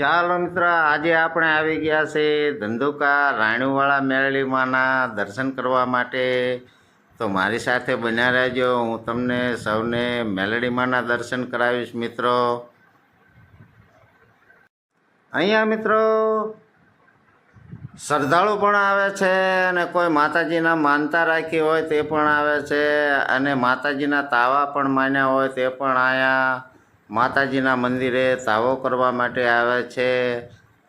ચાલો મિત્ર, આજે આપણે આવી ગયા છે ધંધુકા રાણીવાળા મેરળીમાંના દર્શન કરવા માટે. તો મારી સાથે બન્યા રહેજો. હું તમને સૌને મેલડીમાંના દર્શન કરાવીશ મિત્રો. અહીંયા મિત્રો, શ્રદ્ધાળુ પણ આવે છે અને કોઈ માતાજીના માનતા રાખી હોય તે પણ આવે છે અને માતાજીના તાવા પણ માન્યા હોય તે પણ અહીંયા માતાજીના મંદિરે તાવો કરવા માટે આવે છે.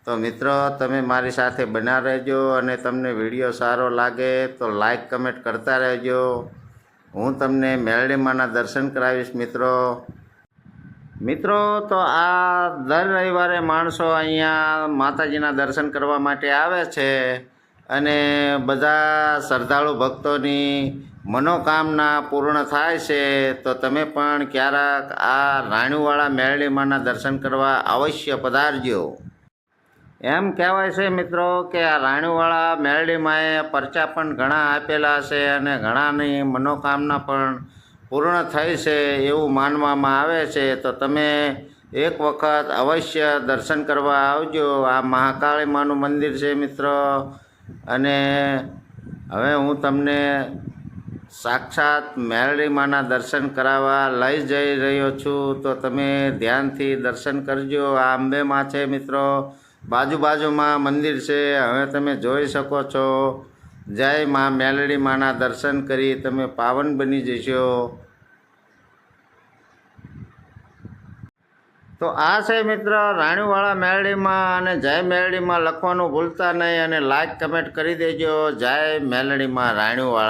તો મિત્રો, તમે મારી સાથે બના રહેજો અને તમને વીડિયો સારો લાગે તો લાઈક, કમેન્ટ કરતા રહેજો. હું તમને મેરડીમાના દર્શન કરાવીશ, મિત્રો. મિત્રો, તો આ દર રવિવારે માણસો અહીંયા માતાજીના દર્શન કરવા માટે આવે છે. અને બધા શ્રદ્ધાળુ ભક્તોની મનોકામના પૂર્ણ થાય છે, તો તમે પણ ક્યારેક આ રાણીવાળા મેરળીમાના દર્શન કરવા અવશ્ય પધારજો. એમ કહેવાય છે મિત્રો કે આ રાણીવાળા મેરડીમાંએ પરચા પણ ઘણા આપેલા છે અને ઘણાની મનોકામના પણ પૂર્ણ થઈ છે એવું માનવામાં આવે છે, તો તમે એક વખત અવશ્ય દર્શન કરવા આવજો. આ મહાકાળી માનું મંદિર છે મિત્રો. અને હવે હું તમને સાક્ષાત મેરળીમાના દર્શન કરાવવા લઈ જઈ રહ્યો છું, તો તમે ધ્યાનથી દર્શન કરજો. આ અંબેમાં છે મિત્રો બાજુ બાજુમાં મંદિર છે, હવે તમે જોઈ શકો છો. જય મા મેલડી માના દર્શન કરી તમે પાવન બની જશો. તો આ છે મિત્ર રાણીવાળા મેલડીમાં અને જય મેલડીમાં લખવાનું ભૂલતા નહીં અને લાઈક કમેન્ટ કરી દેજો. જય મેલડીમાં રાણીવાળા.